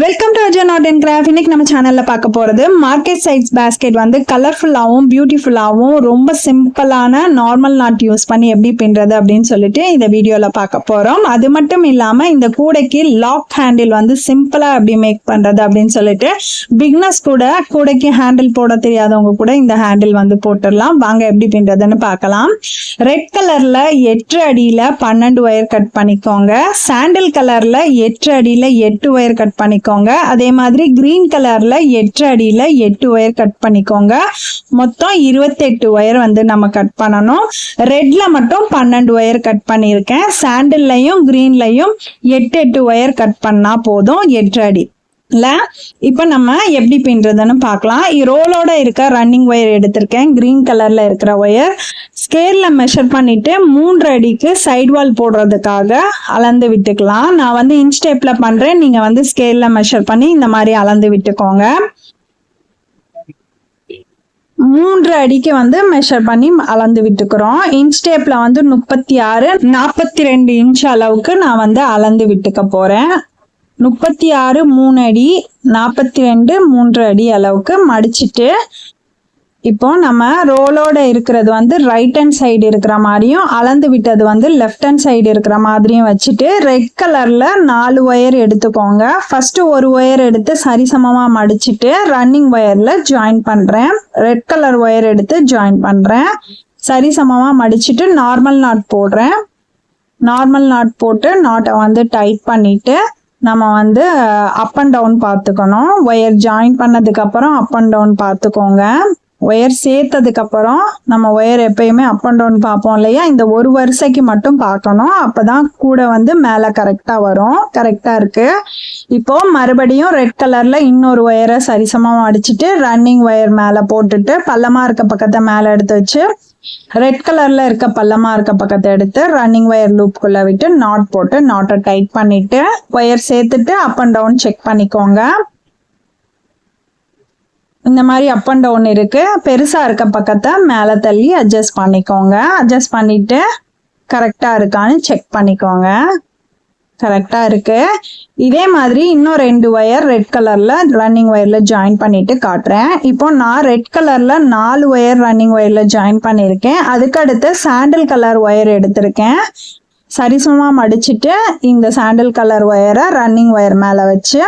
Welcome to Ajan art and craft இன்னைக்கு நம்ம சேனல்ல பார்க்க போறது மார்க்கெட் சைஸ் பேஸ்கெட் வந்து கலர்ஃபுல்லாகவும் பியூட்டிஃபுல்லாகவும் ரொம்ப சிம்பிளான நார்மல் நாட் யூஸ் பண்ணி எப்படி பின்றது அப்படின்னு சொல்லிட்டு இந்த வீடியோல பார்க்க போறோம். அது மட்டும் இல்லாம இந்த கூடைக்கு லாக் ஹேண்டில் வந்து சிம்பிளா எப்படி மேக் பண்றது அப்படின்னு சொல்லிட்டு பிக்னஸ் கூட கூடைக்கு ஹேண்டில் போட தெரியாதவங்க கூட இந்த ஹேண்டில் வந்து போட்டுடலாம். வாங்க எப்படி பின்றதுன்னு பார்க்கலாம். ரெட் கலர்ல எட்டு அடியில பன்னெண்டு ஒயர் கட் பண்ணிக்கோங்க. சாண்டில் கலர்ல எட்டு அடியில எட்டு ஒயர் கட் பண்ணிக்கோங்க. அதே மாதிரி கிரீன் கலர்ல எட்டு அடியில எட்டு ஒயர் கட் பண்ணிக்கோங்க. மொத்தம் இருபத்தெட்டு ஒயர் வந்து நம்ம கட் பண்ணணும். ரெட்ல மட்டும் பன்னெண்டு ஒயர் கட் பண்ணியிருக்கேன். சாண்டில்லையும் கிரீன்லையும் எட்டு எட்டு ஒயர் கட் பண்ணா போதும். எட்டு அடி. இல்ல இப்போ நம்ம எப்படி பின்றதுன்னு பார்க்கலாம் ரோலோட இருக்க ரன்னிங் ஒயர் எடுத்திருக்கேன். கிரீன் கலர்ல இருக்கிற ஒயர் ஸ்கேல்ல மெஷர் பண்ணிட்டு மூன்று அடிக்கு சைடு வால் போடுறதுக்காக அளந்து விட்டுக்கலாம். நான் வந்து இன்ச் டேப்ல பண்றேன். நீங்க வந்து ஸ்கேல்ல மெஷர் பண்ணி இந்த மாதிரி அளந்து விட்டுக்கோங்க. மூன்று அடிக்கு வந்து மெஷர் பண்ணி அளந்து விட்டுக்கிறோம். இன்ச் வந்து முப்பத்தி ஆறு நாற்பத்தி ரெண்டு இன்ச் அளவுக்கு நான் வந்து அளந்து விட்டுக்க போறேன். முப்பத்தி ஆறு மூணு அடி நாற்பத்தி ரெண்டு மூன்று அடி அளவுக்கு மடிச்சிட்டு இப்போ நம்ம ரோலோட இருக்கிறது வந்து ரைட் ஹேண்ட் சைடு இருக்கிற மாதிரியும் அளந்து விட்டது வந்து லெஃப்ட் ஹேண்ட் சைடு இருக்கிற மாதிரியும் வச்சுட்டு ரெட் கலரில் நாலு ஒயர் எடுத்துக்கோங்க. ஃபஸ்ட்டு ஒரு ஒயர் எடுத்து சரிசமமாக மடிச்சுட்டு ரன்னிங் ஒயரில் ஜாயின் பண்ணுறேன் ரெட் கலர் ஒயர் எடுத்து ஜாயின் பண்ணுறேன் சரிசமமாக மடிச்சுட்டு நார்மல் நாட் போடுறேன். நார்மல் நாட் போட்டு நாட்டை வந்து டைட் பண்ணிவிட்டு நம்ம வந்து அப் அண்ட் டவுன் பார்த்துக்கணும். ஒயர் ஜாயின் பண்ணதுக்கப்புறம் அப் அண்ட் டவுன் பார்த்துக்கோங்க. ஒயர் சேர்த்ததுக்கப்புறம் நம்ம ஒயர் எப்பயுமே அப் அண்ட் டவுன் பார்ப்போம் இல்லையா? இந்த ஒரு வரிசைக்கு மட்டும் பார்க்கணும். அப்பதான் கூட வந்து மேலே கரெக்டாக வரும். கரெக்டாக இருக்குது இப்போ மறுபடியும் ரெட் கலரில் இன்னொரு ஒயரை சரிசமமாக அடிச்சுட்டு ரன்னிங் ஒயர் மேலே போட்டுட்டு பள்ளமாக இருக்க பக்கத்தை மேலே எடுத்து வச்சு ரெட் கலர்ல இருக்க பள்ளமா இருக்க பக்கத்தை எடுத்து ரன்னிங் ஒயர் லூப்குள்ள விட்டு நாட் போட்டு நாட்டை டைட் பண்ணிட்டு ஒயர் சேர்த்துட்டு அப் அண்ட் டவுன் செக் பண்ணிக்கோங்க. இந்த மாதிரி அப் அண்ட் டவுன் இருக்கு. பெருசா இருக்க பக்கத்தை மேலே தள்ளி அட்ஜஸ்ட் பண்ணிக்கோங்க. அட்ஜஸ்ட் பண்ணிட்டு கரெக்டா இருக்கான்னு செக் பண்ணிக்கோங்க. கரெக்டாக இருக்கு. இதே மாதிரி இன்னும் ரெண்டு ஒயர் ரெட் கலரில் ரன்னிங் ஒயரில் ஜாயின் பண்ணிட்டு காட்டுறேன். இப்போ நான் ரெட் கலரில் நாலு ஒயர் ரன்னிங் ஒயரில் ஜாயின் பண்ணியிருக்கேன். அதுக்கடுத்து சாண்டில் கலர் ஒயர் எடுத்திருக்கேன். சரிசமமாக மடிச்சுட்டு இந்த சாண்டில் கலர் ஒயரை ரன்னிங் ஒயர் மேலே வச்சு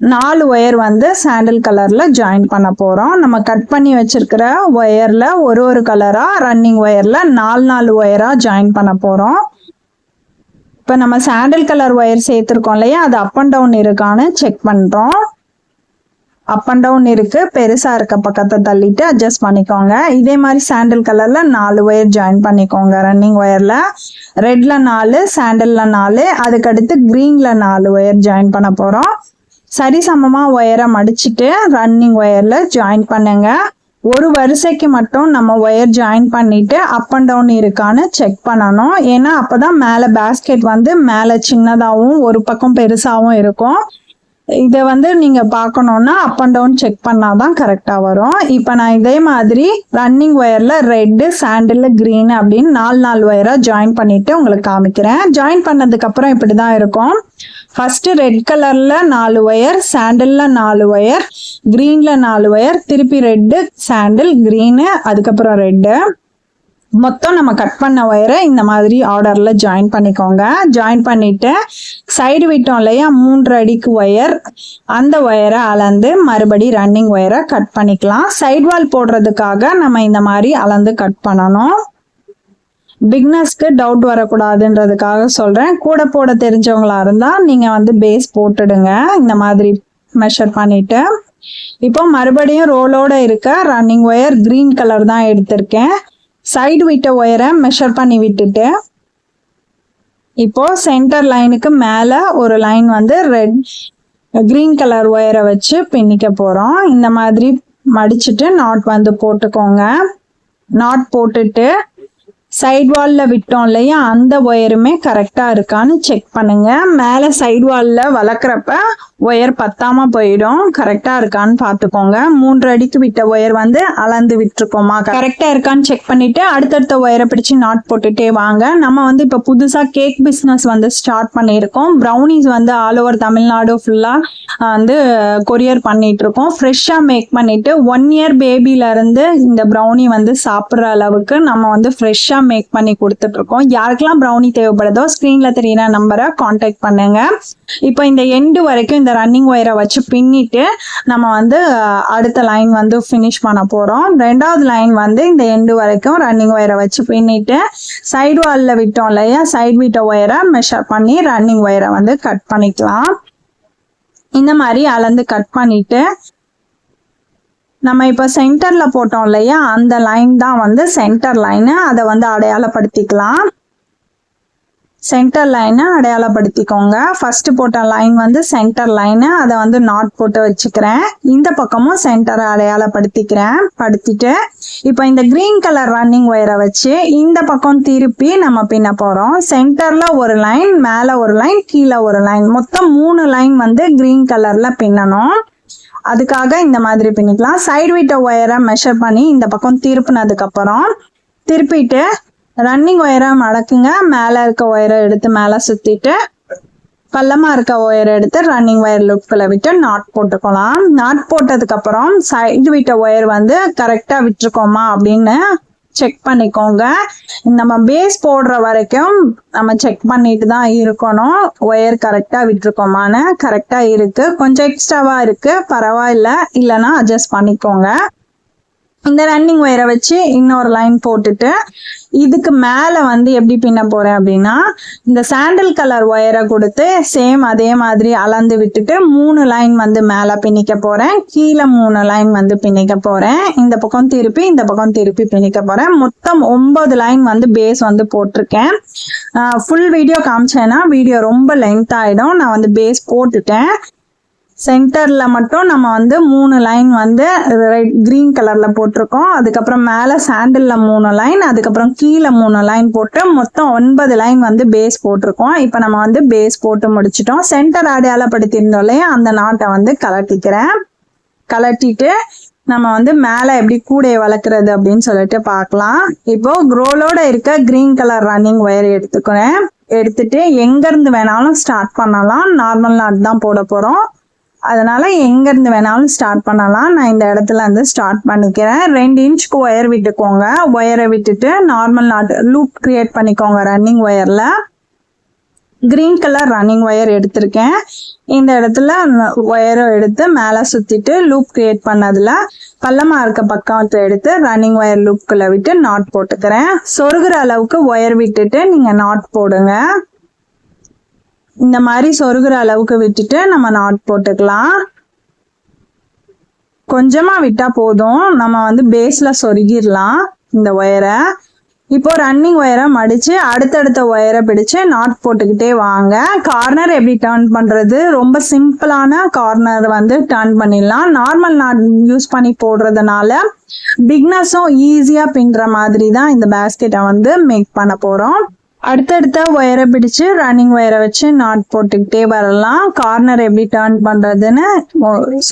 நாலு ஒயர் வந்து சாண்டில் கலரில் ஜாயின் பண்ண போகிறோம் நம்ம கட் பண்ணி வச்சுருக்கிற ஒயரில் ஒரு ஒரு கலராக ரன்னிங் ஒயரில் நாலு நாலு ஒயராக ஜாயின் பண்ண போகிறோம் இப்போ நம்ம சாண்டில் கலர் ஒயர் சேர்த்துருக்கோம் இல்லையா? அது அப் அண்ட் டவுன் இருக்கான்னு செக் பண்ணுறோம் அப் அண்ட் டவுன் இருக்கு. பெருசா இருக்க பக்கத்தை தள்ளிட்டு அட்ஜஸ்ட் பண்ணிக்கோங்க. இதே மாதிரி சாண்டில் கலர்ல நாலு ஒயர் ஜாயின் பண்ணிக்கோங்க ரன்னிங் ஒயர்ல ரெட்ல நாலு சாண்டில்ல நாலு. அதுக்கடுத்து கிரீன்ல நாலு ஒயர் ஜாயின் பண்ண போறோம். சரிசமமா ஒயரை மடிச்சுட்டு ரன்னிங் ஒயர்ல ஜாயின் பண்ணுங்க. ஒரு வரிசைக்கு மட்டும் நம்ம ஒயர் ஜாயின் பண்ணிட்டு அப் அண்ட் டவுன் இருக்கான்னு செக் பண்ணணும். ஏன்னா அப்போதான் மேலே பேஸ்கெட் வந்து மேலே சின்னதாகவும் ஒரு பக்கம் பெருசாகவும் இருக்கும். இதை வந்து நீங்க பார்க்கணும்னா அப் அண்ட் டவுன் செக் பண்ணாதான் கரெக்டாக வரும். இப்போ நான் இதே மாதிரி ரன்னிங் ஒயர்ல ரெட்டு சாண்டில் கிரீன் அப்படின்னு நாலு நாலு ஒயரா ஜாயின் பண்ணிட்டு உங்களுக்கு காமிக்கிறேன். ஜாயின் பண்ணதுக்கு அப்புறம் இப்படிதான் இருக்கும். ஃபர்ஸ்ட் ரெட் கலர்ல நாலு ஒயர் சாண்டில்ல நாலு ஒயர் கிரீன்ல நாலு ஒயர் திருப்பி ரெட்டு சாண்டில் கிரீனு அதுக்கப்புறம் ரெட்டு மொத்தம் நம்ம கட் பண்ண ஒயரை இந்த மாதிரி ஆர்டரில் ஜாயின் பண்ணிக்கோங்க. ஜாயின் பண்ணிவிட்டு சைடு விட்டோம் இல்லையா? மூன்று அடிக்கு ஒயர் அந்த ஒயரை அளந்து மறுபடி ரன்னிங் ஒயரை கட் பண்ணிக்கலாம். சைடு வால் போடுறதுக்காக நம்ம இந்த மாதிரி அளந்து கட் பண்ணணும். பிக்னஸ்க்கு டவுட் வரக்கூடாதுன்றதுக்காக சொல்கிறேன் கூட போட தெரிஞ்சவங்களா இருந்தால் நீங்கள் வந்து பேஸ் போட்டுடுங்க. இந்த மாதிரி மெஷர் பண்ணிவிட்டு இப்போ மறுபடியும் ரோலோட இருக்க ரன்னிங் ஒயர் க்ரீன் கலர் தான் எடுத்திருக்கேன். சைடு விட்ட ஒயரை மெஷர் பண்ணி விட்டுட்டு இப்போ சென்டர் லைனுக்கு மேலே ஒரு லைன் வந்து ரெட் க்ரீன் கலர் ஒயரை வச்சு பின்னிக்க போகிறோம் இந்த மாதிரி மடிச்சுட்டு நாட் வந்து போட்டுக்கோங்க. நாட் போட்டுட்டு சைடு வாலில் விட்டோம் இல்லையா? அந்த ஒயருமே கரெக்டாக இருக்கான்னு செக் பண்ணுங்க. மேலே சைடு வாலில் வளர்க்குறப்ப ஒயர் பத்தாம போயிடும். கரெக்டாக இருக்கான்னு பார்த்துக்கோங்க மூன்று அடிக்கு விட்ட ஒயர் வந்து அளந்து விட்டுருக்கோமா கரெக்டாக இருக்கான்னு செக் பண்ணிட்டு அடுத்தடுத்த ஒயரை பிடிச்சு நாட் போட்டுட்டே வாங்க. நம்ம வந்து இப்போ புதுசாக கேக் பிஸ்னஸ் வந்து ஸ்டார்ட் பண்ணியிருக்கோம். ப்ரௌனிஸ் வந்து ஆல் ஓவர் தமிழ்நாடு ஃபுல்லாக வந்து கொரியர் பண்ணிட்டு இருக்கோம் ஃப்ரெஷ்ஷாக மேக் பண்ணிட்டு ஒன் இயர் பேபில இருந்து இந்த ப்ரௌனி வந்து சாப்பிட்ற அளவுக்கு நம்ம வந்து ஃப்ரெஷ்ஷாக மேக் பண்ணி கொடுத்துட்டு இருக்கோம் யாருக்கெல்லாம் ப்ரௌனி தேவைப்படுதோ ஸ்க்ரீனில் தெரியுற நம்பரை காண்டாக்ட் பண்ணுங்க. இப்போ இந்த எண்டு வரைக்கும் இந்த ரன்னிங் ஒயரை வச்சு பின்னிட்டு நம்ம வந்து அடுத்த லைன் வந்து ஃபினிஷ் பண்ண போகிறோம் ரெண்டாவது லைன் வந்து இந்த எண்டு வரைக்கும் ரன்னிங் ஒயரை வச்சு பின்னிட்டு சைடு வாலில் விட்டோம் இல்லையா? சைடு விட்ட ஒயரை மெஷர் பண்ணி ரன்னிங் ஒயரை வந்து கட் பண்ணிக்கலாம். இந்த மாதிரி அளந்து கட் பண்ணிட்டு நம்ம இப்போ சென்டரில் போட்டோம் இல்லையா? அந்த லைன் தான் வந்து சென்டர் லைனு அதை வந்து அடையாளப்படுத்திக்கலாம். சென்டர் லைனை அடையாளப்படுத்திக்கோங்க. ஃபர்ஸ்ட் போட்ட லைன் வந்து சென்டர் லைனு அதை வந்து நாட் போட்டு வச்சுக்கிறேன். இந்த பக்கமும் சென்டரை அடையாளப்படுத்திக்கிறேன். படுத்திட்டு இப்போ இந்த கிரீன் கலர் ரன்னிங் ஒயரை வச்சு இந்த பக்கம் திருப்பி நம்ம பின்ன போகிறோம் சென்டரில் ஒரு லைன் மேலே ஒரு லைன் கீழே ஒரு லைன் மொத்தம் மூணு லைன் வந்து கிரீன் கலரில் பின்னணும். அதுக்காக இந்த மாதிரி பின்னிக்கலாம். சைடு விட்ட ஒயரை மெஷர் பண்ணி இந்த பக்கம் திருப்பினதுக்கப்புறம் திருப்பிட்டு ரன்னிங் ஒயரை மடக்குங்க. மேலே இருக்க ஒயரை எடுத்து மேலே சுற்றிட்டு பள்ளமாக இருக்க ஒயரை எடுத்து ரன்னிங் ஒயர் லுக்கில் விட்டு நாட் போட்டுக்கலாம். நாட் போட்டதுக்கப்புறம் சைடு விட்ட ஒயர் வந்து கரெக்டாக விட்டுருக்கோமா அப்படின்னு செக் பண்ணிக்கோங்க. நம்ம பேஸ் போடுற வரைக்கும் நம்ம செக் பண்ணிட்டு தான் இருக்கணும். ஒயர் கரெக்டாக விட்டுருக்கோமான்னு. கரெக்டாக இருக்குது கொஞ்சம் எக்ஸ்ட்ராவாக இருக்குது பரவாயில்ல. இல்லைன்னா அட்ஜஸ்ட் பண்ணிக்கோங்க. இந்த ரன்னிங் ஒயரை வச்சு இன்னொரு லைன் போட்டுட்டு இதுக்கு மேலே வந்து எப்படி பின்ன போகிறேன் அப்படின்னா இந்த சாண்டல் கலர் ஒயரை கொடுத்து சேம் அதே மாதிரி அளந்து விட்டுட்டு மூணு லைன் வந்து மேலே பின்னிக்க போகிறேன் கீழே மூணு லைன் வந்து பின்னிக்க போகிறேன் இந்த பக்கம் திருப்பி இந்த பக்கம் திருப்பி பின்னிக்க போகிறேன் மொத்தம் ஒன்பது லைன் வந்து பேஸ் வந்து போட்டிருக்கேன். ஃபுல் வீடியோ காமிச்சேன்னா வீடியோ ரொம்ப லென்த் ஆகிடும் நான் வந்து பேஸ் போட்டுட்டேன். சென்டரில் மட்டும் நம்ம வந்து மூணு லைன் வந்து ரெட் க்ரீன் கலரில் போட்டிருக்கோம். அதுக்கப்புறம் மேலே சாண்டிலில் மூணு லைன் அதுக்கப்புறம் கீழே மூணு லைன் போட்டு மொத்தம் ஒன்பது லைன் வந்து பேஸ் போட்டிருக்கோம். இப்போ நம்ம வந்து பேஸ் போட்டு முடிச்சிட்டோம். சென்டர் அடையாளப்படுத்தியிருந்தோம் இல்லையா? அந்த நாட்டை வந்து கலட்டிக்கிறேன் கலட்டிட்டு நம்ம வந்து மேலே எப்படி கூடையை வளர்க்குறது அப்படின்னு சொல்லிட்டு பார்க்கலாம். இப்போ க்ரோலோட இருக்க க்ரீன் கலர் ரன்னிங் ஒயர் எடுத்துக்கிறேன். எடுத்துட்டு எங்கேருந்து வேணாலும் ஸ்டார்ட் பண்ணலாம். நார்மல் நாட் தான் போட போகிறோம் அதனால் எங்கேருந்து வேணாலும் ஸ்டார்ட் பண்ணலாம். நான் இந்த இடத்துல இருந்து ஸ்டார்ட் பண்ணிக்கிறேன். ரெண்டு இன்ச்சுக்கு ஒயர் விட்டுக்கோங்க. ஒயரை விட்டுட்டு நார்மல் நாட் லூப் க்ரியேட் பண்ணிக்கோங்க ரன்னிங் ஒயரில் க்ரீன் கலர் ரன்னிங் ஒயர் எடுத்திருக்கேன். இந்த இடத்துல ஒயரை எடுத்து மேலே சுற்றிட்டு லூப் க்ரியேட் பண்ணதில் பள்ளமாக இருக்க பக்கத்தை எடுத்து ரன்னிங் ஒயர் லூப்குள்ளே விட்டு நாட் போட்டுக்கிறேன். சொருகிற அளவுக்கு ஒயர் விட்டுட்டு நீங்கள் நாட் போடுங்க. இந்த மாதிரி சொருகிற அளவுக்கு விட்டுட்டு நம்ம நாட் போட்டுக்கலாம். கொஞ்சமாக விட்டால் போதும். நம்ம வந்து பேஸில் சொருகிடலாம் இந்த ஒயரை இப்போ ரன்னிங் ஒயரை மடித்து அடுத்தடுத்த ஒயரை பிடிச்சு நாட் போட்டுக்கிட்டே வாங்க. கார்னர் எப்படி டர்ன் பண்ணுறது ரொம்ப சிம்பிளான கார்னர் வந்து டர்ன் பண்ணிடலாம். நார்மல் நாட் யூஸ் பண்ணி போடுறதுனால பிக்னஸும் ஈஸியாக பின்னுற மாதிரி தான் இந்த பேஸ்கெட்டை வந்து மேக் பண்ண போகிறோம் அடுத்தடுத்த ஒயரை பிடிச்சு ரன்னிங் ஒயரை வச்சு நாட் போட்டுக்கிட்டே வரலாம். கார்னர் எப்படி டேர்ன் பண்ணுறதுன்னு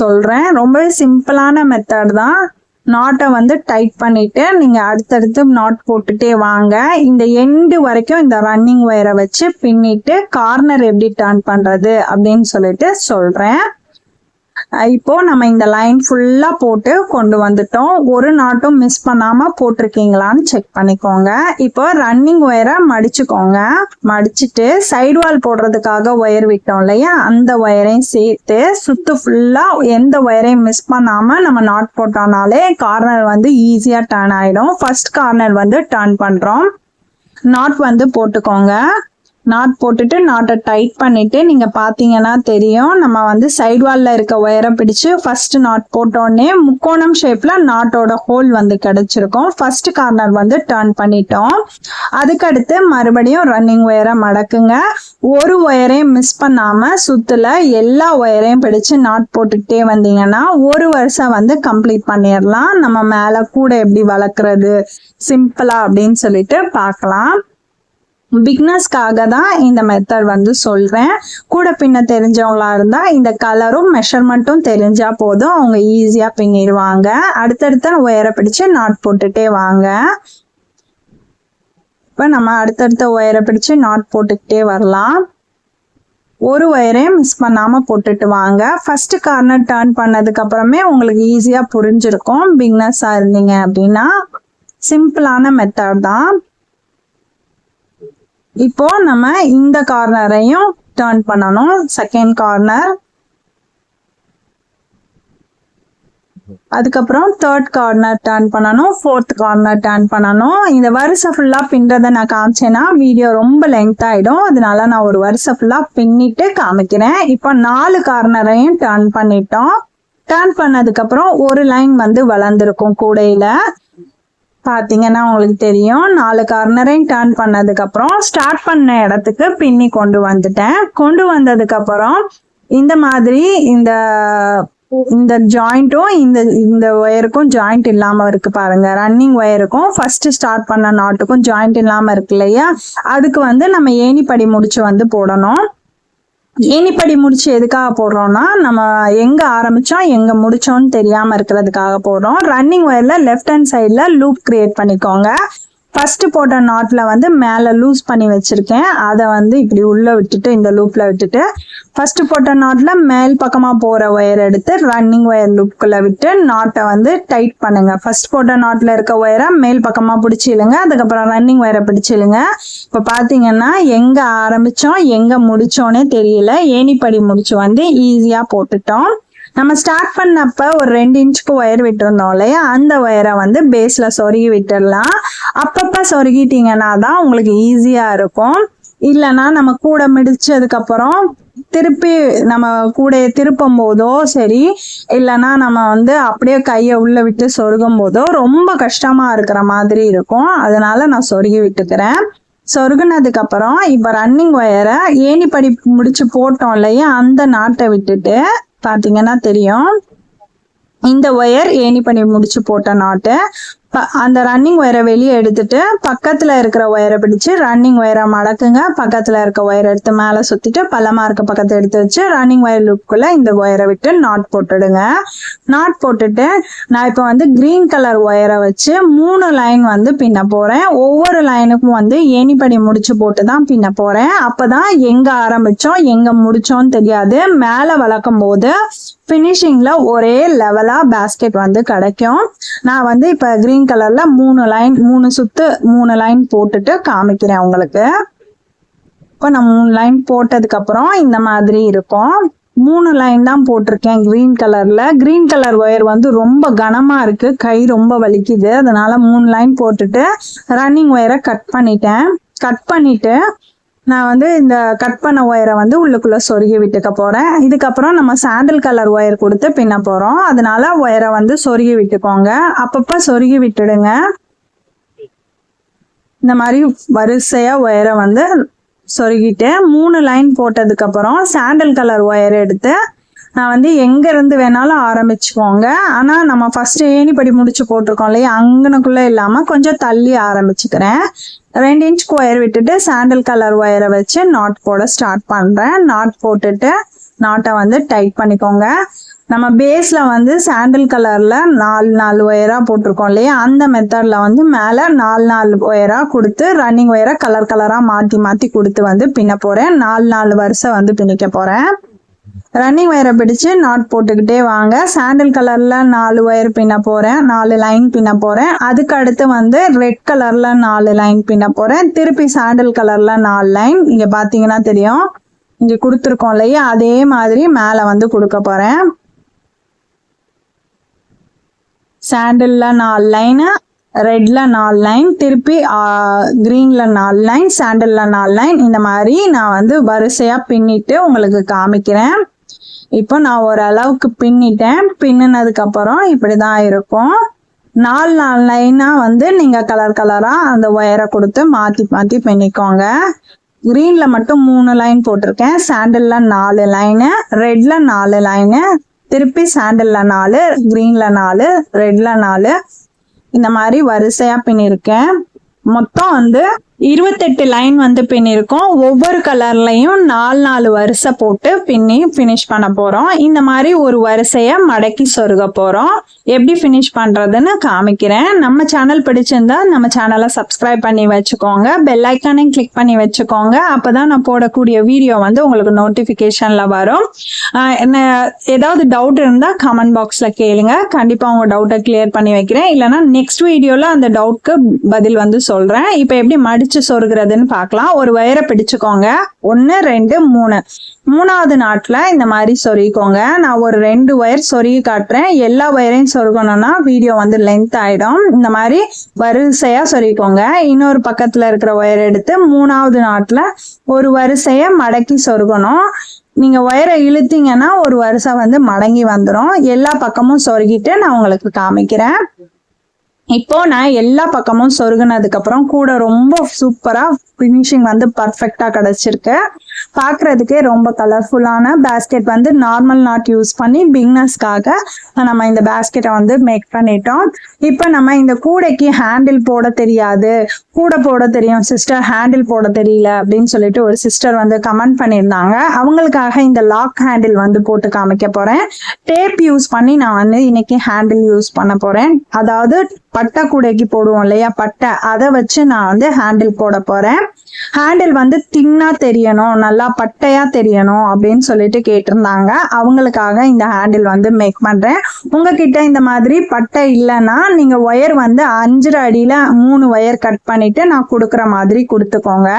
சொல்கிறேன் ரொம்பவே சிம்பிளான மெத்தட் தான். நாட்டை வந்து டைட் பண்ணிட்டு நீங்கள் அடுத்தடுத்து நாட் போட்டுட்டே வாங்க. இந்த எண்டு வரைக்கும் இந்த ரன்னிங் ஒயரை வச்சு பின்னிட்டு கார்னர் எப்படி டேர்ன் பண்ணுறது அப்படின்னு சொல்லிட்டு சொல்கிறேன் இப்போ நம்ம இந்த லைன் ஃபுல்லா போட்டு கொண்டு வந்துட்டோம். ஒரு நாட்டும் மிஸ் பண்ணாம போட்டிருக்கீங்களான்னு செக் பண்ணிக்கோங்க. இப்போ ரன்னிங் ஒயரை மடிச்சுக்கோங்க. மடிச்சுட்டு சைடு வால் போடுறதுக்காக ஒயர் விட்டோம் இல்லையா? அந்த ஒயரையும் சேர்த்து சுத்து ஃபுல்லா எந்த ஒயரையும் மிஸ் பண்ணாம நம்ம நாட் போட்டோம்னாலே கார்னர் வந்து ஈஸியா டர்ன் ஆயிடும். ஃபர்ஸ்ட் கார்னர் வந்து டர்ன் பண்றோம். நாட் வந்து போட்டுக்கோங்க. நாட் போட்டுட்டு நாட்டை டைட் பண்ணிட்டு நீங்க பாத்தீங்கன்னா தெரியும். நம்ம வந்து சைடு வால்ல இருக்க ஒயரை பிடிச்சு ஃபர்ஸ்ட் நாட் போட்டோடனே முக்கோணம் ஷேப்ல நாட்டோட ஹோல் வந்து கிடைச்சிருக்கும். ஃபர்ஸ்ட் கார்னர் வந்து டர்ன் பண்ணிட்டோம். அதுக்கடுத்து மறுபடியும் ரன்னிங் ஒயரை மடக்குங்க. ஒரு ஒயரையும் மிஸ் பண்ணாம சுத்துல எல்லா ஒயரையும் பிடிச்சு நாட் போட்டுக்கிட்டே வந்தீங்கன்னா ஒரு வருஷம் வந்து கம்ப்ளீட் பண்ணிடலாம். நம்ம மேல கூட எப்படி வளர்க்குறது? சிம்பிளா அப்படின்னு சொல்லிட்டு பார்க்கலாம். பிக்னஸ்க்காக தான் இந்த மெத்தட் வந்து சொல்றேன். கூட பின்ன தெரிஞ்சவங்களா இருந்தா இந்த கலரும் மெஷர்மெண்ட்டும் தெரிஞ்சா போதும். அவங்க ஈஸியா பின்னிடுவாங்க அடுத்தடுத்த ஒயரை பிடிச்சு நாட் போட்டுட்டே வாங்க. இப்போ நம்ம அடுத்தடுத்த ஒயரை பிடிச்சு நாட் போட்டுக்கிட்டே வரலாம். ஒரு ஒயரையும் மிஸ் பண்ணாம போட்டுட்டு வாங்க. ஃபர்ஸ்ட் கார்னர் டேர்ன் பண்ணதுக்கு அப்புறமே உங்களுக்கு ஈஸியா புரிஞ்சிருக்கும். பிக்னஸாக இருந்தீங்க அப்படின்னா சிம்பிளான மெத்தட் தான். இப்போ நம்ம இந்த கார்னரையும் டேர்ன் பண்ணணும். செகண்ட் கார்னர் அதுக்கப்புறம் தேர்ட் கார்னர் டேர்ன் பண்ணணும். ஃபோர்த் கார்னர் டேர்ன் பண்ணணும். இந்த வரிசை ஃபுல்லாக பின்னுறதை நான் காமிச்சேன்னா வீடியோ ரொம்ப லெங்க் ஆகிடும் அதனால நான் ஒரு வரிசை ஃபுல்லாக பின்னிட்டு காமிக்கிறேன். இப்போ நாலு கார்னரையும் டேர்ன் பண்ணிட்டோம். டேர்ன் பண்ணதுக்கப்புறம் ஒரு லைன் வந்து வளர்ந்துருக்கும் கூடையில. பார்த்தீங்கன்னா உங்களுக்கு தெரியும். நாலு கார்னரையும் டர்ன் பண்ணதுக்கப்புறம் ஸ்டார்ட் பண்ண இடத்துக்கு பின்னி கொண்டு வந்துட்டேன். கொண்டு வந்ததுக்கப்புறம் இந்த மாதிரி இந்த இந்த ஜாயிண்ட்டும் இந்த இந்த ஒயருக்கும் ஜாயிண்ட் இல்லாமல் இருக்கு பாருங்க. ரன்னிங் ஒயருக்கும் ஃபர்ஸ்ட் ஸ்டார்ட் பண்ண நாட்டுக்கும் ஜாயிண்ட் இல்லாமல் இருக்கு இல்லையா? அதுக்கு வந்து நம்ம ஏணிப்படி முடிச்சு வந்து போடணும். ஏணிப்படி முடிச்சு எதுக்காக போடுறோம்னா நம்ம எங்க ஆரம்பிச்சோம் எங்க முடிச்சோம்னு தெரியாம இருக்கிறதுக்காக போடுறோம். ரன்னிங் ஒயர்ல லெஃப்ட் ஹேண்ட் சைட்ல லூப் கிரியேட் பண்ணிக்கோங்க. ஃபஸ்ட்டு போட்ட நாட்டில் வந்து மேலே லூஸ் பண்ணி வச்சுருக்கேன். அதை வந்து இப்படி உள்ளே விட்டுட்டு இந்த லூப்பில் விட்டுட்டு ஃபஸ்ட்டு போட்ட நாட்டில் மேல் பக்கமாக போகிற ஒயர் எடுத்து ரன்னிங் ஒயர் லூப்குள்ள விட்டு நாட்டை வந்து டைட் பண்ணுங்கள் ஃபர்ஸ்ட் போட்ட நாட்டில் இருக்க ஒயரை மேல் பக்கமாக பிடிச்சி இழுங்க. அதுக்கப்புறம் ரன்னிங் ஒயரை பிடிச்சி இழுங்க. இப்போ பார்த்தீங்கன்னா எங்கே ஆரம்பித்தோம் எங்கே முடித்தோன்னே தெரியல. ஏணிப்படி முடிச்சு வந்து ஈஸியாக போட்டுட்டோம். நம்ம ஸ்டார்ட் பண்ணப்ப ஒரு ரெண்டு இன்ச்சுக்கு ஒயர் விட்டுருந்தோம் இல்லையா? அந்த ஒயரை வந்து பேஸில் சொருகி விட்டுடலாம். அப்பப்போ சொருகிட்டீங்கன்னா தான் உங்களுக்கு ஈஸியாக இருக்கும். இல்லைன்னா நம்ம கூட முடிச்சதுக்கப்புறம் திருப்பி நம்ம கூடையை திருப்பும் போதோ சரி இல்லைன்னா நம்ம வந்து அப்படியே கையை உள்ள விட்டு சொருகும் போதோ ரொம்ப கஷ்டமா இருக்கிற மாதிரி இருக்கும். அதனால நான் சொருகி விட்டுக்கிறேன். சொருகுனதுக்கு அப்புறம் இப்போ ரன்னிங் ஒயரை ஏணிப்படி முடிச்சு போட்டோம் இல்லையா? அந்த நாட்டை விட்டுட்டு பார்த்தீங்கன்னா தெரியும். இந்த ஒயர் ஏணி பண்ணி முடிச்சு போட்ட நாட்டு அந்த ரன்னிங் ஒயரை வெளியே எடுத்துட்டு பக்கத்தில் இருக்கிற ஒயரை பிடிச்சு ரன்னிங் ஒயரை மடக்குங்க. பக்கத்தில் இருக்க ஒயரை எடுத்து மேலே சுற்றிட்டு பள்ளமாக இருக்க பக்கத்தை எடுத்து வச்சு ரன்னிங் ஒயர் லுக்குள்ளே இந்த ஒயரை விட்டு நாட் போட்டுடுங்க. நாட் போட்டுட்டு நான் இப்போ வந்து க்ரீன் கலர் ஒயரை வச்சு மூணு லைன் வந்து பின்ன போகிறேன் ஒவ்வொரு லைனுக்கும் வந்து ஏணிப்படி முடிச்சு போட்டு தான் பின்ன போகிறேன் அப்போ தான் எங்கே ஆரம்பித்தோம் எங்கே முடித்தோம்னு தெரியாது. மேலே வளர்க்கும் போது ஃபினிஷிங்கில் ஒரே லெவலாக பேஸ்கெட் வந்து கிடைக்கும். நான் வந்து இப்போ க்ரீன் கலர்ல மூணு லைன் மூணு சுத்து மூணு லைன் போட்டுட்டு காமிக்கிறேன் உங்களுக்கு. இப்போ நான் மூணு லைன் போட்டதுக்கு அப்புறம் இந்த மாதிரி இருக்கும். மூணு லைன் தான் போட்டிருக்கேன் கிரீன் கலர்ல கிரீன் கலர் ஒயர் வந்து ரொம்ப கனமா இருக்கு. கை ரொம்ப வலிக்குது. அதனால மூணு லைன் போட்டுட்டு ரன்னிங் ஒயரை கட் பண்ணிட்டேன். கட் பண்ணிட்டு நான் வந்து இந்த கட் பண்ண ஒயரை வந்து உள்ளுக்குள்ளே சொருகி விட்டுக்க போகிறேன் இதுக்கப்புறம் நம்ம சாண்டில் கலர் ஒயர் கொடுத்து பின்ன போகிறோம் அதனால ஒயரை வந்து சொருகி விட்டுக்கோங்க. அப்பப்போ சொருகி விட்டுடுங்க. இந்த மாதிரி வரிசையாக ஒயரை வந்து சொருகிட்டு மூணு லைன் போட்டதுக்கப்புறம் சாண்டில் கலர் ஒயர் எடுத்து நான் வந்து எங்க இருந்து வேணாலும் ஆரம்பிச்சுக்கோங்க. ஆனா நம்ம ஃபர்ஸ்ட் ஏணிப்படி முடிச்சு போட்டிருக்கோம் இல்லையா? அங்கனுக்குள்ள இல்லாம கொஞ்சம் தள்ளி ஆரம்பிச்சுக்கிறேன். ரெண்டு இன்ச் ஒயர் விட்டுட்டு சாண்டல் கலர் ஒயரை வச்சு நாட் போட ஸ்டார்ட் பண்றேன். நாட் போட்டுட்டு நாட்டை வந்து டைட் பண்ணிக்கோங்க. நம்ம பேஸ்ல வந்து சாண்டல் கலர்ல நாலு நாலு ஒயரா போட்டிருக்கோம் இல்லையா? அந்த மெத்தட்ல வந்து மேல நாலு நாலு ஒயரா கொடுத்து ரன்னிங் ஒயரை கலர் கலரா மாத்தி மாத்தி கொடுத்து வந்து பின்ன போறேன். நாலு நாலு வருஷம் வந்து பின்னிக்க போறேன். ரன்னிங் ஒயரை பிடிச்சு நாட் போட்டுக்கிட்டே வாங்க. சாண்டில் கலரில் நாலு ஒயர் பின்ன போகிறேன் நாலு லைன் பின்ன போகிறேன் அதுக்கு அடுத்து வந்து ரெட் கலரில் நாலு லைன் பின்ன போகிறேன் திருப்பி சாண்டில் கலரில் நாலு லைன் இங்கே பார்த்தீங்கன்னா தெரியும். இங்கே கொடுத்துருக்கோம் இல்லையா? அதே மாதிரி மேலே வந்து கொடுக்க போகிறேன் சாண்டில்ல நாலு லைனு ரெட்ல நாலு லைன் திருப்பி க்ரீனில் நாலு லைன் சாண்டல்ல நாலு லைன் இந்த மாதிரி நான் வந்து வரிசையா பின்னிட்டு உங்களுக்கு காமிக்கிறேன். இப்போ நான் ஓரளவுக்கு பின்னிட்டேன். பின்னினதுக்கு அப்புறம் இப்படிதான் இருக்கும். நாலு நாலு லைனா வந்து நீங்க கலர் கலரா அந்த ஒயரை கொடுத்து மாத்தி மாத்தி பின்னிக்கோங்க. கிரீன்ல மட்டும் மூணு லைன் போட்டிருக்கேன். சாண்டல்ல நாலு லைனு ரெட்ல நாலு லைனு திருப்பி சாண்டல்ல நாலு கிரீன்ல நாலு ரெட்ல நாலு. இந்த மாதிரி வரிசையா பின்னிருக்கேன். மொத்தம் வந்து இருபத்தெட்டு லைன் வந்து பின்னிருக்கோம் ஒவ்வொரு கலர்லையும் நாலு நாலு வரிசை போட்டு பின்னி ஃபினிஷ் பண்ண போறோம். இந்த மாதிரி ஒரு வரிசைய மடக்கி சொருக போறோம். எப்படி ஃபினிஷ் பண்ணுறதுன்னு காமிக்கிறேன். நம்ம சேனல் பிடிச்சிருந்தா நம்ம சேனலை சப்ஸ்கிரைப் பண்ணி வச்சுக்கோங்க. பெல் ஐக்கானையும் கிளிக் பண்ணி வச்சுக்கோங்க. அப்போ தான் நான் போடக்கூடிய வீடியோ வந்து உங்களுக்கு நோட்டிஃபிகேஷனில் வரும். என்ன ஏதாவது டவுட் இருந்தால் கமெண்ட் பாக்ஸில் கேளுங்க. கண்டிப்பாக உங்கள் டவுட்டை கிளியர் பண்ணி வைக்கிறேன். இல்லைன்னா நெக்ஸ்ட் வீடியோவில் அந்த டவுட்க்கு பதில் வந்து சொல்கிறேன் இப்போ எப்படி மடித்து சொருகிறதுன்னு பார்க்கலாம். ஒரு வயரை பிடிச்சுக்கோங்க. ஒன்று ரெண்டு மூணு. மூணாவது நாட்டில் இந்த மாதிரி சொருகிக்கோங்க. நான் ஒரு ரெண்டு ஒயர் சொருகி காட்டுறேன். எல்லா ஒயரையும் சொருகணும்னா வீடியோ வந்து லென்த் ஆகிடும் இந்த மாதிரி வரிசையாக சொருகிக்கோங்க. இன்னொரு பக்கத்தில் இருக்கிற ஒயர் எடுத்து மூணாவது நாட்டில் ஒரு வரிசையை மடக்கி சொருகணும். நீங்கள் ஒயரை இழுத்தீங்கன்னா ஒரு வரிசை வந்து மடங்கி வந்துடும் எல்லா பக்கமும் சொருகிட்டு நான் உங்களுக்கு காமிக்கிறேன். இப்போ நான் எல்லா பக்கமும் சொருகினதுக்கு அப்புறம் கூட ரொம்ப சூப்பரா ஃபினிஷிங் வந்து பர்ஃபெக்டா கிடைச்சிருக்கு. பாக்குறதுக்கே ரொம்ப கலர்ஃபுல்லான பேஸ்கெட் வந்து நார்மல் நாட் யூஸ் பண்ணி பிக்னஸ்க்காக நம்ம இந்த பேஸ்கெட்டை வந்து மேக் பண்ணிட்டோம். இப்போ நம்ம இந்த கூடைக்கு ஹேண்டில் போட தெரியாது. கூடை போட தெரியும். சிஸ்டர் ஹேண்டில் போட தெரியல அப்படின்னு சொல்லிட்டு ஒரு சிஸ்டர் வந்து கமெண்ட் பண்ணியிருந்தாங்க. அவங்களுக்காக இந்த லாக் ஹேண்டில் வந்து போட்டு காமிக்க போகிறேன் டேப் யூஸ் பண்ணி நான் வந்து இன்னைக்கு ஹேண்டில் யூஸ் பண்ண போகிறேன் அதாவது பட்டை கூடைக்கு போடுவோம் இல்லையா? பட்டை. அதை வச்சு நான் வந்து ஹேண்டில் போட போகிறேன் ஹேண்டில் வந்து தின்னா தெரியணும் நல்லா பட்டையா தெரியணும் அப்படின்னு சொல்லிட்டு கேட்டிருந்தாங்க. அவங்களுக்காக இந்த ஹேண்டில் வந்து மேக் பண்றேன். உங்ககிட்ட இந்த மாதிரி பட்டை இல்லைன்னா நீங்க ஒயர் வந்து அஞ்சரை அடியில மூணு ஒயர் கட் பண்ணிட்டு நான் கொடுக்குற மாதிரி கொடுத்துக்கோங்க.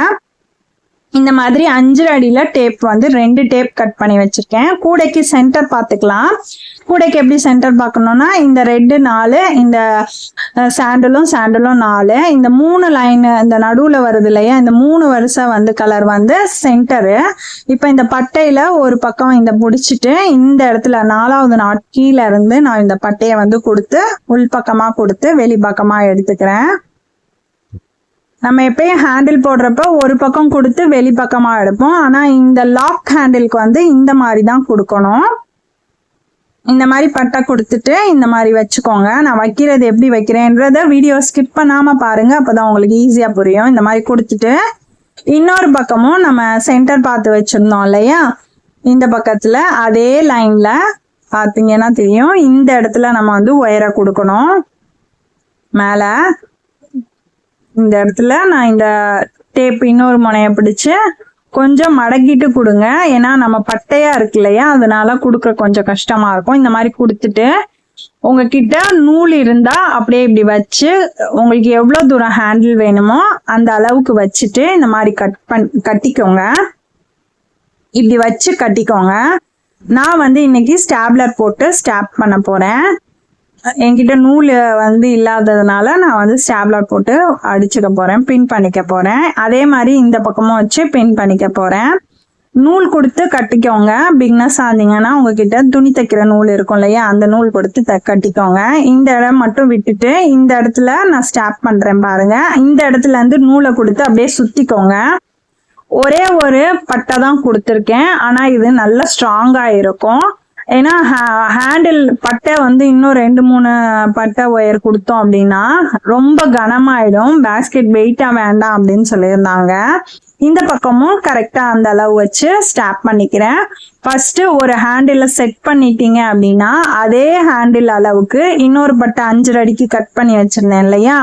இந்த மாதிரி அஞ்சு அடியில டேப் வந்து ரெண்டு டேப் கட் பண்ணி வச்சிருக்கேன். கூடைக்கு சென்டர் பார்த்துக்கலாம். கூடைக்கு எப்படி சென்டர் பார்க்கணும்னா இந்த ரெட்டு நாலு இந்த சாண்டலும் சாண்டலும் நாலு. இந்த மூணு லைன் இந்த நடுவில் வருது இல்லையா இந்த மூணு வருஷம் வந்து கலர் வந்து சென்டரு இப்போ இந்த பட்டையில் ஒரு பக்கம் இந்த பிடிச்சிட்டு இந்த இடத்துல நாலாவது நாட் கீழே இருந்து நான் இந்த பட்டையை வந்து கொடுத்து உள்பக்கமாக கொடுத்து வெளி பக்கமாக எடுத்துக்கிறேன். நம்ம எப்பயும் ஹேண்டில் போடுறப்ப ஒரு பக்கம் கொடுத்து வெளி எடுப்போம். ஆனால் இந்த லாக் ஹேண்டிலுக்கு வந்து இந்த மாதிரி தான் கொடுக்கணும். இந்த மாதிரி பட்டை கொடுத்துட்டு இந்த மாதிரி வச்சுக்கோங்க. நான் வைக்கிறது எப்படி வைக்கிறேன்றத வீடியோ ஸ்கிப் பண்ணாமல் பாருங்கள் அப்போ தான் உங்களுக்கு ஈஸியாக புரியும். இந்த மாதிரி கொடுத்துட்டு இன்னொரு பக்கமும் நம்ம சென்டர் பார்த்து வச்சுருந்தோம் இல்லையா? இந்த பக்கத்தில் அதே லைனில் பார்த்தீங்கன்னா தெரியும். இந்த இடத்துல நம்ம வந்து ஒயரை கொடுக்கணும். மேலே இந்த இடத்துல நான் இந்த டேப் இன்னொரு முனையை பிடிச்சு கொஞ்சம் மடக்கிட்டு கொடுங்க. ஏன்னா நம்ம பட்டையா இருக்கு இல்லையா? அதனால கொடுக்க கொஞ்சம் கஷ்டமா இருக்கும். இந்த மாதிரி கொடுத்துட்டு உங்ககிட்ட நூல் இருந்தா அப்படியே இப்படி வச்சு உங்களுக்கு எவ்வளோ தூரம் ஹேண்டில் வேணுமோ அந்த அளவுக்கு வச்சுட்டு இந்த மாதிரி கட் பண் கட்டிக்கோங்க. இப்படி வச்சு கட்டிக்கோங்க. நான் வந்து இன்னைக்கு ஸ்டாப்லர் போட்டு ஸ்டாப் பண்ண போறேன். என்கிட்ட நூல் வந்து இல்லாததுனால நான் வந்து ஸ்டாப்லாட் போட்டு அடிச்சுக்க போகிறேன் பின் பண்ணிக்க போகிறேன் அதே மாதிரி இந்த பக்கமும் வச்சு பின் பண்ணிக்க போகிறேன் நூல் கொடுத்து கட்டிக்கோங்க. பிக்னஸ் ஆனீங்கன்னா உங்ககிட்ட துணி தைக்கிற நூல் இருக்கும் இல்லையா? அந்த நூல் கொடுத்து த கட்டிக்கோங்க. இந்த இடம் மட்டும் விட்டுட்டு இந்த இடத்துல நான் ஸ்டாப் பண்ணுறேன் பாருங்க. இந்த இடத்துல இருந்து நூலை கொடுத்து அப்படியே சுற்றிக்கோங்க ஒரே ஒரு பட்டை தான் கொடுத்துருக்கேன். ஆனால் இது நல்லா ஸ்ட்ராங்காக இருக்கும். ஏன்னா ஹேண்டில் பட்டை வந்து இன்னும் ரெண்டு மூணு பட்டை ஒயர் கொடுத்தோம் அப்படின்னா ரொம்ப கனமாயிடும். பேஸ்கெட் வெயிட்டா வேண்டாம் அப்படின்னு சொல்லியிருந்தாங்க. இந்த பக்கமும் கரெக்டா அந்த அளவு வச்சு ஸ்டாப் பண்ணிக்கிறேன். ஃபர்ஸ்ட் ஒரு ஹேண்டில் செட் பண்ணிட்டீங்க அப்படின்னா அதே ஹேண்டில் அளவுக்கு இன்னொரு பட்டை அஞ்சு அடிக்கு கட் பண்ணி வச்சிருந்தேன் இல்லையா?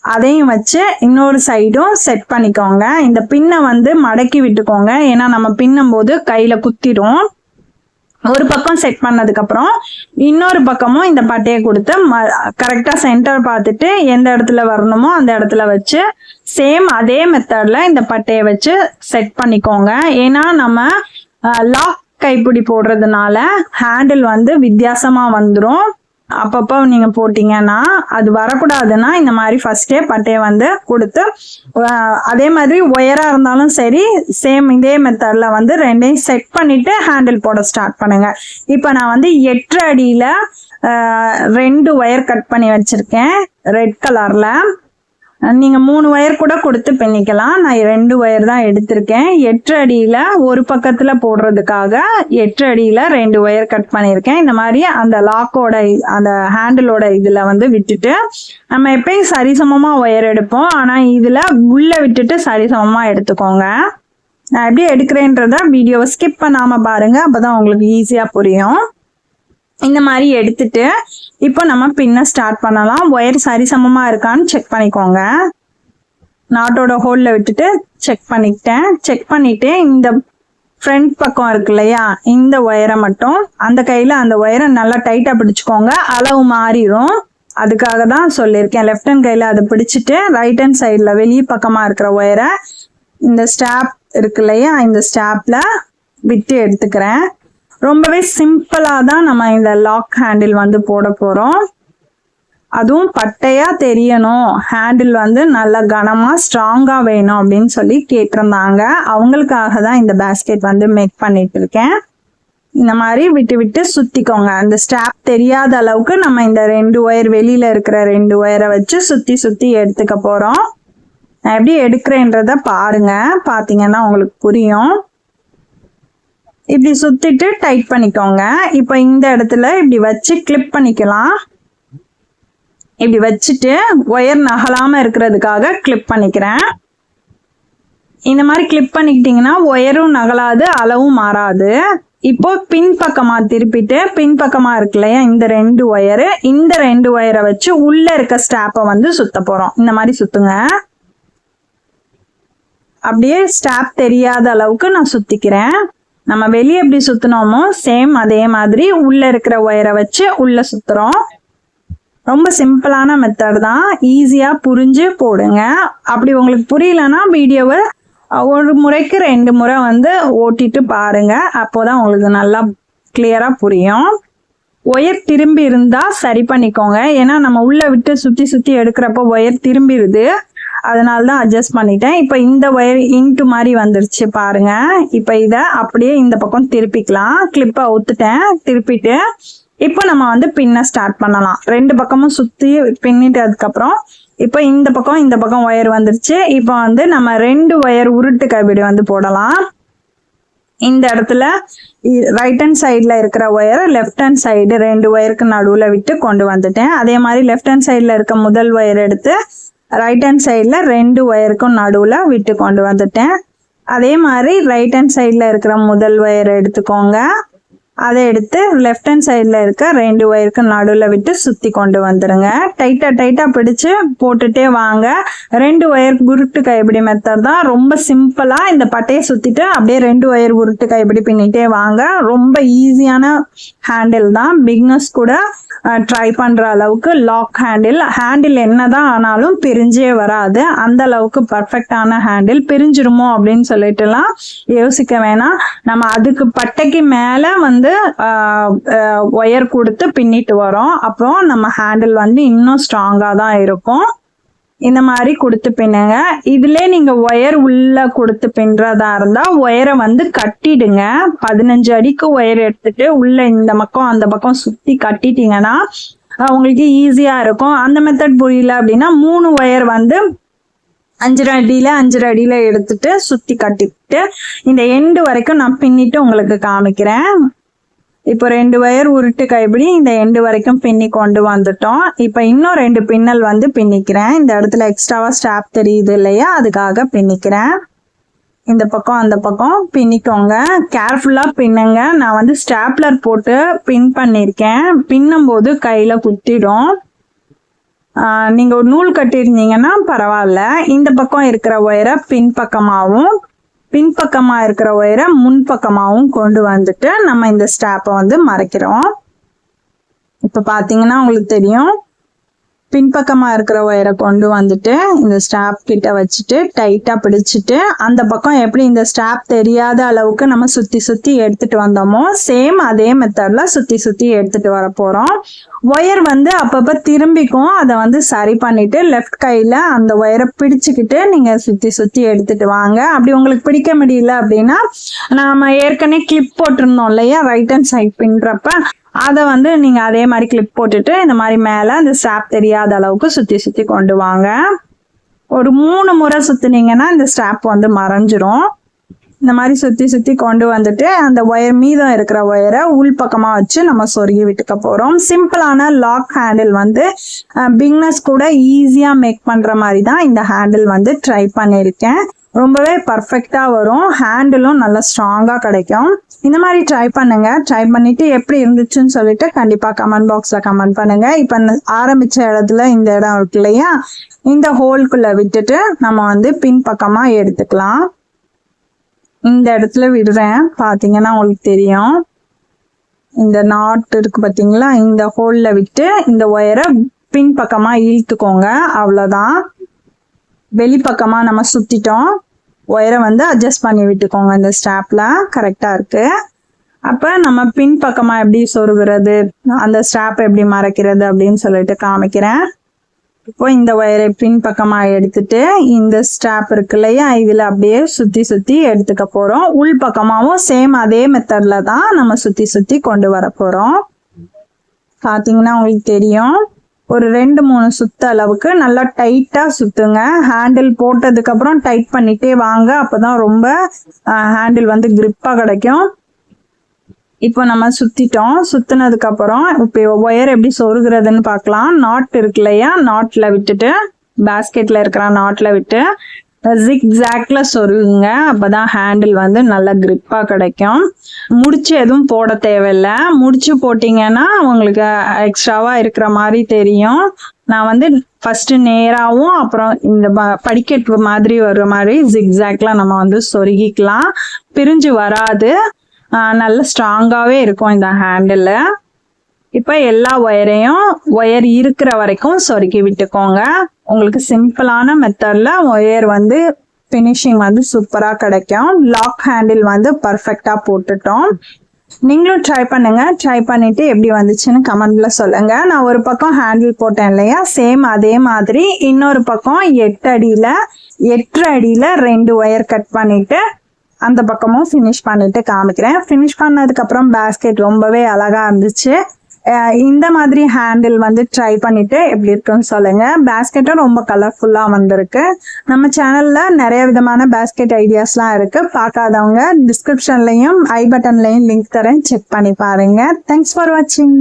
அதையும் வச்சு இன்னொரு சைடும் செட் பண்ணிக்கோங்க. இந்த பின்னை வந்து மடக்கி விட்டுக்கோங்க. ஏன்னா நம்ம பின்னும் போது கையில குத்திடும் ஒரு பக்கம் செட் பண்ணதுக்கு அப்புறம் இன்னொரு பக்கமும் இந்த பட்டையை கொடுத்து கரெக்டா சென்டர் பார்த்துட்டு எந்த இடத்துல வரணுமோ அந்த இடத்துல வச்சு சேம் அதே மெத்தட்ல இந்த பட்டையை வச்சு செட் பண்ணிக்கோங்க. ஏன்னா நம்ம லாக் கைப்பிடி போடுறதுனால ஹேண்டில் வந்து வித்தியாசமா வந்துடும் அப்பப்போ நீங்க போட்டீங்கன்னா அது வரக்கூடாதுன்னா இந்த மாதிரி ஃபர்ஸ்டே பட்டையை வந்து கொடுத்து அதே மாதிரி ஒயராக இருந்தாலும் சரி சேம் இதே மெத்தட்ல வந்து ரெண்டையும் செட் பண்ணிட்டு ஹேண்டில் போட ஸ்டார்ட் பண்ணுங்க. இப்போ நான் வந்து எட்டு அடியில ரெண்டு ஒயர் கட் பண்ணி வச்சிருக்கேன் ரெட் கலர்ல நீங்க மூணு ஒயர் கூட கொடுத்து பின்னிக்கலாம். நான் ரெண்டு ஒயர் தான் எடுத்திருக்கேன். எட்டு அடியில ஒரு பக்கத்துல போடுறதுக்காக எட்டு அடியில ரெண்டு ஒயர் கட் பண்ணியிருக்கேன். இந்த மாதிரி அந்த லாக்கோட அந்த ஹேண்டிலோட இதுல வந்து விட்டுட்டு நம்ம எப்பயும் சரிசமமா ஒயர் எடுப்போம். ஆனா இதுல உள்ள விட்டுட்டு சரிசமமா எடுத்துக்கோங்க. நான் எப்படி எடுக்கிறேன்றத வீடியோவை ஸ்கிப் பண்ணாம பாருங்க. அப்பதான் உங்களுக்கு ஈஸியா புரியும். இந்த மாதிரி எடுத்துட்டு இப்போ நம்ம பின்ன ஸ்டார்ட் பண்ணலாம். ஒயர் சரிசமமாக இருக்கான்னு செக் பண்ணிக்கோங்க. நாட்டோட ஹோலில் விட்டுட்டு செக் பண்ணிக்கிட்டேன். செக் பண்ணிட்டு இந்த ஃப்ரண்ட் பக்கம் இருக்கு இல்லையா? இந்த ஒயரை மட்டும் அந்த கையில் அந்த ஒயரை நல்லா டைட்டாக பிடிச்சிக்கோங்க. அளவு மாறிடும் அதுக்காக தான் சொல்லியிருக்கேன். லெஃப்ட் ஹேண்ட் கையில் அதை பிடிச்சிட்டு ரைட் ஹேண்ட் சைடில் வெளி பக்கமாக இருக்கிற ஒயரை இந்த ஸ்டாப் இருக்கு இல்லையா? இந்த ஸ்டாப்பில் விட்டு எடுத்துக்கிறேன். ரொம்பவே சிம்பிளா தான் நம்ம இந்த லாக் ஹேண்டில் வந்து போட போறோம். அதுவும் பட்டையா தெரியணும். ஹேண்டில் வந்து நல்ல கனமா ஸ்ட்ராங்கா வேணும் அப்படின்னு சொல்லி கேட்டிருந்தாங்க. அவங்களுக்காக தான் இந்த பேஸ்கெட் வந்து மேக் பண்ணிட்டு இருக்கேன். இந்த மாதிரி விட்டு விட்டு சுத்திக்கோங்க. அந்த ஸ்டாப் தெரியாத அளவுக்கு நம்ம இந்த ரெண்டு ஒயர் வெளியில இருக்கிற ரெண்டு ஒயரை வச்சு சுத்தி சுத்தி எடுத்துக்க போறோம். நான் எப்படி எடுக்கிறேன்றத பாருங்க. பாத்தீங்கன்னா உங்களுக்கு புரியும். இப்படி சுத்திட்டு டைட் பண்ணிக்கோங்க. இப்போ இந்த இடத்துல இப்படி வச்சு கிளிப் பண்ணிக்கலாம். இப்படி வச்சுட்டு ஒயர் நகலாம இருக்கிறதுக்காக கிளிப் பண்ணிக்கிறேன். இந்த மாதிரி கிளிப் பண்ணிக்கிட்டீங்கன்னா ஒயரும் நகலாது அளவும் மாறாது. இப்போ பின் பக்கமா திருப்பிட்டு பின் பக்கமா இருக்கு இல்லையா இந்த ரெண்டு ஒயரு இந்த ரெண்டு ஒயரை வச்சு உள்ள இருக்க ஸ்டாப்பை வந்து சுத்த போறோம். இந்த மாதிரி சுத்துங்க. அப்படியே ஸ்டாப் தெரியாத அளவுக்கு நான் சுத்திக்கிறேன். நம்ம வெளியே எப்படி சுத்தினோமோ சேம் அதே மாதிரி உள்ள இருக்கிற ஒயரை வச்சு உள்ள சுத்துறோம். ரொம்ப சிம்பிளான மெத்தட் தான். ஈஸியா புரிஞ்சு போடுங்க. அப்படி உங்களுக்கு புரியலன்னா வீடியோவை ஒரு முறைக்கு ரெண்டு முறை வந்து ஓட்டிட்டு பாருங்க. அப்போதான் உங்களுக்கு நல்லா கிளியரா புரியும். ஒயர் திரும்பி இருந்தா சரி பண்ணிக்கோங்க. ஏன்னா நம்ம உள்ள விட்டு சுத்தி சுத்தி எடுக்கிறப்போ ஒயர் திரும்பிடுது அதனால தான் அட்ஜஸ்ட் பண்ணிட்டேன். இப்போ இந்த ஒயர் இன்ட்டு மாதிரி வந்துருச்சு பாருங்க. இப்போ இதை அப்படியே இந்த பக்கம் திருப்பிக்கலாம். கிளிப்பை அவுத்துட்டேன் திருப்பிட்டு இப்போ நம்ம வந்து பின்ன ஸ்டார்ட் பண்ணலாம். ரெண்டு பக்கமும் சுற்றி பின்னிட்டு அதுக்கப்புறம் இப்போ இந்த பக்கம் இந்த பக்கம் ஒயர் வந்துருச்சு. இப்போ வந்து நம்ம ரெண்டு ஒயர் உருட்டு கைப்பிடி வந்து போடலாம். இந்த இடத்துல ரைட் ஹேண்ட் சைடில் இருக்கிற ஒயரை லெஃப்ட் ஹேண்ட் சைடு ரெண்டு ஒயருக்கு நடுவில் விட்டு கொண்டு வந்துட்டேன். அதே மாதிரி லெஃப்ட் ஹேண்ட் சைடில் இருக்க முதல் ஒயர் எடுத்து ரைட் ஹேண்ட் சைடில் ரெண்டு ஒயருக்கும் நடுவில் விட்டு கொண்டு வந்துட்டேன். அதே மாதிரி ரைட் ஹேண்ட் சைடில் இருக்கிற முதல் ஒயர் எடுத்துக்கோங்க. அதை எடுத்து லெஃப்ட் ஹேண்ட் சைடில் இருக்க ரெண்டு ஒயருக்கு நடுவில் விட்டு சுற்றி கொண்டு வந்துடுங்க டைட்டாக டைட்டாக பிடிச்சி போட்டுட்டே வாங்க. ரெண்டு ஒயர் உருட்டு கைப்பிடி மெத்தட் தான். ரொம்ப சிம்பிளாக இந்த பட்டையை சுற்றிட்டு அப்படியே ரெண்டு ஒயர் உருட்டு கைப்பிடி பின்னிட்டே வாங்க. ரொம்ப ஈஸியான ஹேண்டில் தான். பிக்னஸ் கூட ட்ரை பண்ணுற அளவுக்கு லாக் ஹேண்டில் ஹேண்டில் என்னதான் ஆனாலும் பிரிஞ்சே வராது. அந்த அளவுக்கு பர்ஃபெக்டான ஹேண்டில் பிரிஞ்சிருமோ அப்படின்னு சொல்லிட்டுலாம் யோசிக்க வேணாம். நம்ம அதுக்கு பட்டைக்கு மேலே வந்து ஒயர் கொடுத்து பின்னிட்டு வரோம். அப்புறம் நம்ம ஹேண்டில் வந்து இன்னும் ஸ்ட்ராங்காக தான் இருக்கும். இந்த மாதிரி கொடுத்து பின்னுங்க. இதுல நீங்க ஒயர் உள்ள கொடுத்து பின்றதா இருந்தா ஒயரை வந்து கட்டிடுங்க. பதினஞ்சு அடிக்கு ஒயர் எடுத்துட்டு உள்ள இந்த பக்கம் அந்த பக்கம் சுத்தி கட்டிட்டீங்கன்னா உங்களுக்கு ஈஸியா இருக்கும். அந்த மெத்தட் புரியல அப்படின்னா மூணு ஒயர் வந்து அஞ்சரை அடியில அஞ்சரை அடியில எடுத்துட்டு சுத்தி கட்டிட்டு இந்த எண்டு வரைக்கும் நான் பின்னிட்டு உங்களுக்கு காமிக்கிறேன். இப்போ ரெண்டு ஒயர் உருட்டு கைப்பிடி இந்த எண்டு வரைக்கும் பின்னி கொண்டு வந்துட்டோம். இப்போ இன்னும் ரெண்டு பின்னல் வந்து பின்னிக்கிறேன். இந்த இடத்துல எக்ஸ்ட்ராவா ஸ்டாப் தெரியுது இல்லையா? அதுக்காக பின்னிக்கிறேன். இந்த பக்கம் அந்த பக்கம் பின்னிக்கோங்க. கேர்ஃபுல்லாக பின்னுங்க. நான் வந்து ஸ்டாப்லர் போட்டு பின் பண்ணியிருக்கேன் பின்னும் போது கையில குத்திடும். நீங்கள் ஒரு நூல் கட்டியிருந்தீங்கன்னா பரவாயில்ல. இந்த பக்கம் இருக்கிற ஒயரை பின்பக்கமாகவும் பின்பக்கமா இருக்கிற ஒயரை முன்பக்கமாகவும் கொண்டு வந்துட்டு நம்ம இந்த ஸ்டாப்பை வந்து மறைக்கிறோம். இப்போ பார்த்தீங்கன்னா உங்களுக்கு தெரியும். பின்பக்கமாக இருக்கிற ஒயரை கொண்டு வந்துட்டு இந்த ஸ்டாப் கிட்ட வச்சுட்டு டைட்டாக பிடிச்சிட்டு அந்த பக்கம் எப்படி இந்த ஸ்டாப் தெரியாத அளவுக்கு நம்ம சுற்றி சுற்றி எடுத்துகிட்டு வந்தோமோ சேம் அதே மெத்தடில் சுற்றி சுற்றி எடுத்துகிட்டு வர ஒயர் வந்து அப்பப்போ திரும்பிக்கும். அதை வந்து சரி பண்ணிவிட்டு லெஃப்ட் கையில் அந்த ஒயரை பிடிச்சிக்கிட்டு நீங்கள் சுற்றி சுற்றி எடுத்துகிட்டு வாங்க. அப்படி உங்களுக்கு பிடிக்க முடியல அப்படின்னா நாம் ஏற்கனவே கிளிப் போட்டிருந்தோம் இல்லையா? ரைட் ஹேண்ட் சைட் பின்னுறப்ப அதை வந்து நீங்கள் அதே மாதிரி கிளிப் போட்டுட்டு இந்த மாதிரி மேலே அந்த ஸ்டாப் தெரியாத அளவுக்கு சுற்றி சுற்றி கொண்டு வாங்க. ஒரு மூணு முறை சுற்றுனீங்கன்னா இந்த ஸ்டாப் வந்து மறைஞ்சிரும். இந்த மாதிரி சுற்றி சுற்றி கொண்டு வந்துட்டு அந்த ஒயர் மீதம் இருக்கிற ஒயரை உள்பக்கமாக வச்சு நம்ம சொருகி விட்டுக்க போகிறோம் சிம்பிளான லாக் ஹேண்டில் வந்து பிக்னஸ் கூட ஈஸியாக மேக் பண்ணுற மாதிரி தான் இந்த ஹேண்டில் வந்து ட்ரை பண்ணியிருக்கேன். ரொம்பவே பர்ஃபெக்டாக வரும். ஹேண்டிலும் நல்லா ஸ்ட்ராங்காக கிடைக்கும். இந்த மாதிரி ட்ரை பண்ணுங்க. ட்ரை பண்ணிட்டு எப்படி இருந்துச்சுன்னு சொல்லிட்டு கண்டிப்பாக கமெண்ட் பாக்ஸில் கமெண்ட் பண்ணுங்க. இப்போ ஆரம்பிச்ச இடத்துல இந்த இடம் இருக்கு இல்லையா? இந்த ஹோல்குள்ளே விட்டுட்டு நம்ம வந்து பின்பக்கமாக எடுத்துக்கலாம். இந்த இடத்துல விடுறேன். பார்த்தீங்கன்னா உங்களுக்கு தெரியும். இந்த நாட் இருக்கு பார்த்தீங்களா இந்த ஹோலில் விட்டு இந்த ஒயரை பின்பக்கமாக இழுத்துக்கோங்க. அவ்வளோதான் வெளிப்பக்கமாக நம்ம சுற்றிட்டோம் ஒயரை வந்து அட்ஜஸ்ட் பண்ணி விட்டுக்கோங்க. இந்த ஸ்டாப்பில் கரெக்டாக இருக்குது அப்போ நம்ம பின் பக்கமாக எப்படி சொருகிறது? அந்த ஸ்டாப் எப்படி மறைக்கிறது அப்படின்னு சொல்லிட்டு காமிக்கிறேன். இப்போ இந்த ஒயரை பின் பக்கமாக எடுத்துட்டு இந்த ஸ்டாப் இருக்கு இல்லையா? இதில் அப்படியே சுற்றி சுற்றி எடுத்துக்க போகிறோம் உள் பக்கமாகவும் சேம் அதே மெத்தடில் தான் நம்ம சுற்றி சுற்றி கொண்டு வர போகிறோம் பார்த்தீங்கன்னா உங்களுக்கு தெரியும். ஒரு ரெண்டு மூணு சுத்த அளவுக்கு நல்லா டைட்டாக சுற்றுங்க ஹேண்டில் போட்டதுக்கப்புறம் டைட் பண்ணிட்டே வாங்க. அப்போ தான் ரொம்ப ஹேண்டில் வந்து கிரிப்பாக கிடைக்கும். இப்போ நம்ம சுற்றிட்டோம் சுற்றினதுக்கப்புறம் இப்போ ஒயர் எப்படி சொருகிறதுன்னு பார்க்கலாம். நாட் இருக்கு இல்லையா? நாட்டில் விட்டுட்டு பேஸ்கெட்டில் இருக்கிற நாட்டில் விட்டு ஜிக்ஸாக்ல சொருகுங்க. அப்பதான் ஹேண்டில் வந்து நல்ல கிரிப்பா கிடைக்கும். முடிச்சு எதுவும் போட தேவையில்லை. முடிச்சு போட்டிங்கன்னா உங்களுக்கு எக்ஸ்ட்ராவா இருக்கிற மாதிரி தெரியும். நான் வந்து ஃபர்ஸ்ட் நேராகவும் அப்புறம் இந்த படிக்கட்டு மாதிரி வர்ற மாதிரி ஜிக்ஸாக்ல நம்ம வந்து சொருகிக்கலாம். பிரிஞ்சு வராது. நல்ல ஸ்ட்ராங்காகவே இருக்கும் இந்த ஹேண்டில் இப்போ எல்லா ஒயரையும் ஒயர் இருக்கிற வரைக்கும் சொருக்கி விட்டுக்கோங்க. உங்களுக்கு சிம்பிளான மெத்தடில் ஒயர் வந்து ஃபினிஷிங் வந்து சூப்பராக கிடைக்கும். லாக் ஹேண்டில் வந்து பர்ஃபெக்டாக போட்டுட்டோம். நீங்களும் ட்ரை பண்ணுங்க. ட்ரை பண்ணிட்டு எப்படி வந்துச்சுன்னு கமெண்ட்ல சொல்லுங்க. நான் ஒரு பக்கம் ஹேண்டில் போட்டேன் இல்லையா? சேம் அதே மாதிரி இன்னொரு பக்கம் எட்டு அடியில எட்டு அடியில ரெண்டு ஒயர் கட் பண்ணிட்டு அந்த பக்கமும் ஃபினிஷ் பண்ணிட்டு காமிக்கிறேன். ஃபினிஷ் பண்ணதுக்கப்புறம் பேஸ்கெட் ரொம்பவே அழகா இருந்துச்சு. இந்த மாதிரி ஹேண்டில் வந்து ட்ரை பண்ணிட்டு எப்படி இருக்குன்னு சொல்லுங்க. பேஸ்கெட்டும் ரொம்ப கலர்ஃபுல்லா வந்திருக்கு. நம்ம சேனல்ல நிறைய விதமான பேஸ்கெட் ஐடியாஸ்லாம் இருக்கு. பார்க்காதவங்க டிஸ்கிரிப்ஷன்லையும் ஐ பட்டன்லையும் லிங்க் தரேன். செக் பண்ணி பாருங்க. தேங்க்ஸ் ஃபார் வாட்சிங்